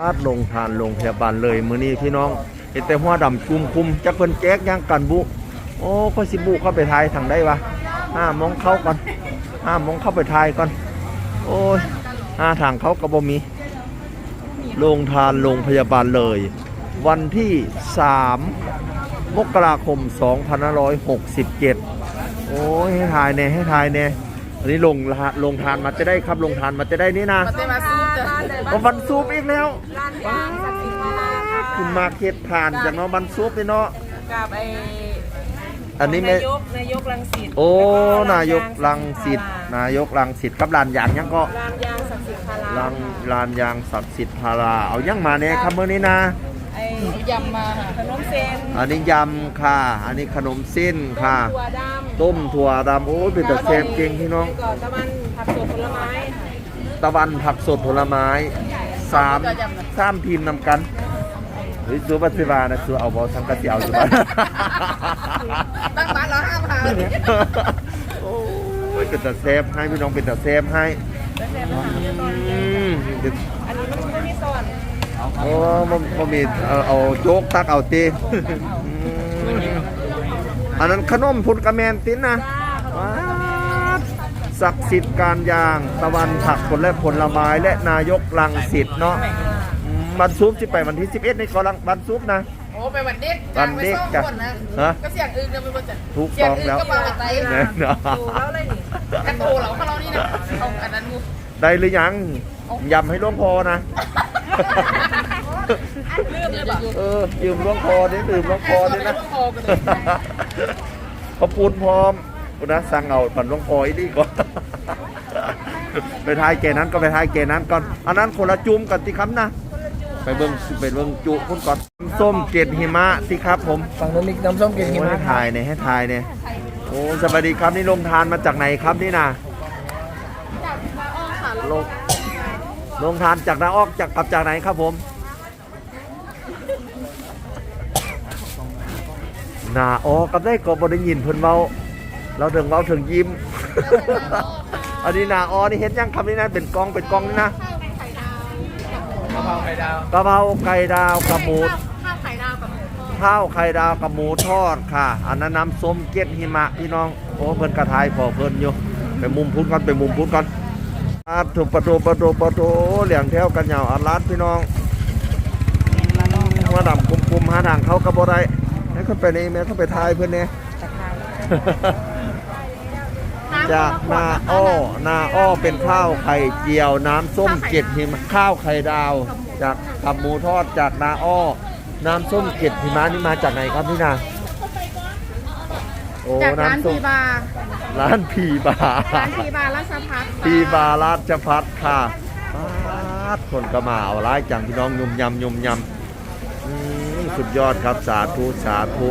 อาดลงทานโรงพยาบาลเลยมื้อนี้พี่น้องเห็นแต่หัวดำคุมคุมจักเพิ่นแจ๊กยังกันบุ โอ้ก็สิบุเข้าไปทายทางได้วะห้าโมงเข้าก่อนห้าโมงเข้าไปทายก่อน โอ้ยห้าทางเขาก็บ่มีโรงทานโรงพยาบาลเลย วันที่3มกราคม2567 โอ้ยให้ทายแน่ให้ทายแน่อันนี้ลงละลงทานมาจะได้ครับลงทานมาจะได้นี่นะมาเต้มาซูจ้ะ ก็วันซุปอีกแล้วร้านยางสักดิ์สิทธิ์มาค่ะคุณมาเก็ตผ่านจากเนาะวันซุปนี่เนาะ กับไอ้อันนี้ไม่ นายกนายกรังสิตโอ้ แล้วก็นายกรังสิตนายกรังสิตกับลานยางยังก็ร้านยางศักดิ์สิทธิ์พาราลานลานยางศักดิ์สิทธิ์พาราเอายังมาเนี่ยครับมื้อนี้นะ ไอ้ยำมาค่ะขนมเส้นอันนี้ยำค่ะ อันนี้ขนมเส้นค่ะ ถั่วดำต้มถั่วดำโอ้ยเป็นแต่แซ่บเก่งพี่น้องก่อนตะวันผักสดผลไม้ ตะวันผักสดผลไม้สามสามทีมนำกันเฮ้ยซูบัสซิบานะซูเอาบอสังกะเจียวอยู่บ้านตั้งบ้านละห้าพันโอ้ยเป็นแต่เซฟให้พี่น้องเป็นแต่เซฟให้อันนี้มันไม่มีซอนโอ้มันมันมีเอาโจ๊กตักเอาตีอันนั้นขนมพุทธกระแมนติ้นนะว้าว ศักดิ์สิทธิ์การยางตะวันผักผลและผลไม้และนายกลังสิทธิ์เนาะอืมวันซุปที่ไปวันที่11นี่ก็ลังวันซุปนะ โอ้ไปวันเด็กวันเด็กจ้ะฮะก็เสียงอื่นกันไปหมดจ้ะถูกต้องแล้วเสียงอื่นก็มาแบบไตแน่นอนดูแล้วเลยนี่แอนโทเหรอเขาเรานี่นะเอาอันนั้นดูได้หรือยังยำให้หลวงพอนะ เรื่องเลยป่ะเออยืมหลวงพอนี่ดื่มหลวงพอนี่นะพอกันเลยขอบคุณพร้อม คุณนะสั่งเอาปั่นหลวงพออีกดีก่อนไปทายเกนั้นก็ไปทายเกนั้นก่อนอันนั้นคนละจุ่มกันที่คำนะไปเบิ่งไปเบิ่งจุคุณก่อนส้มเกล็ดหิมะสิครับ ผมฝั่งนู้นมีน้ำส้มกลิ่นหิโอ้มะให้ทายเนี่ยให้ทายเนี่ยโอ้สวัสดีครับนี่ลงทานมาจากไหนครับนี่นะลงลงทานจากนาออกจากกลับจากไหนครับผมนาออกกับได้ก็บ่ได้ยินเพิ่นเว้า เราถึงเว้าถึงยิ้ม อันนี้นาออนี่เฮ็ดยังคำนี้นะเป็นกองเป็นกองนี่นะกะเพราไข่ดาวกะเพราไก่ดาวกับหมูข้าวไข่ดาวกับหมูทอดข้าวไข่ดาวกับหมูทอดค่ะ อันนั้นน้ำส้มเก็ดหิมะพี่น้องโอ้เพิ่นกระทายพอเพิ่นอยู่ไปมุมพุ้นก่อนไปมุมพุ้นก่อนอาถูกประตูประตูประตูเหลียงแถวกันยาวอันลัดพี่น้องมาดำคุมคุมหาทางเขากระโบได้ให้เขาไปนี่แม่เขาไปทายเพื่อนเนี่ย จากนาอ้อนาอ้อเป็นข้าวไข่เจียวน้ำส้มเกล็ดหิมะข้าวไข่ดาว จากกับหมูทอดจากนาอ้อ น้ำส้มเกล็ดหิมะนี่มาจากไหนครับพี่นาโอ้จากร้านน้ำส้พีมบาร์ร้านพีบาร้านพีบาร์ราชพัฒน์พีบาราชพัฒน์ค่ะปาดคนก็มาเอาร้ายจังพี่น้องยุ่มยำยุ่มยำอืมสุดยอดครับสาธุสาธุ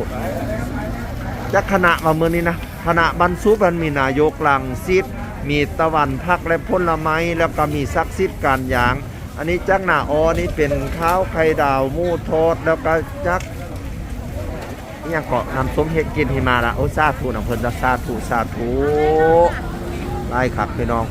จะคณะมาเมื่อนี้นะ คณะบรรซุมันมีนายกลังซิดมีตะวันพักและผลไม้แล้วก็มีซักซิดการยาง อันนี้จักหน้าออนี่เป็นข้าวไข่ดาวมูทอดแล้วก็จักนี่ยังเกาะนำส้มเห็ดกินหิมาละโอ้ซาธุน้ำเพลินละซาถูซาถูไล่ขับพี่น้อง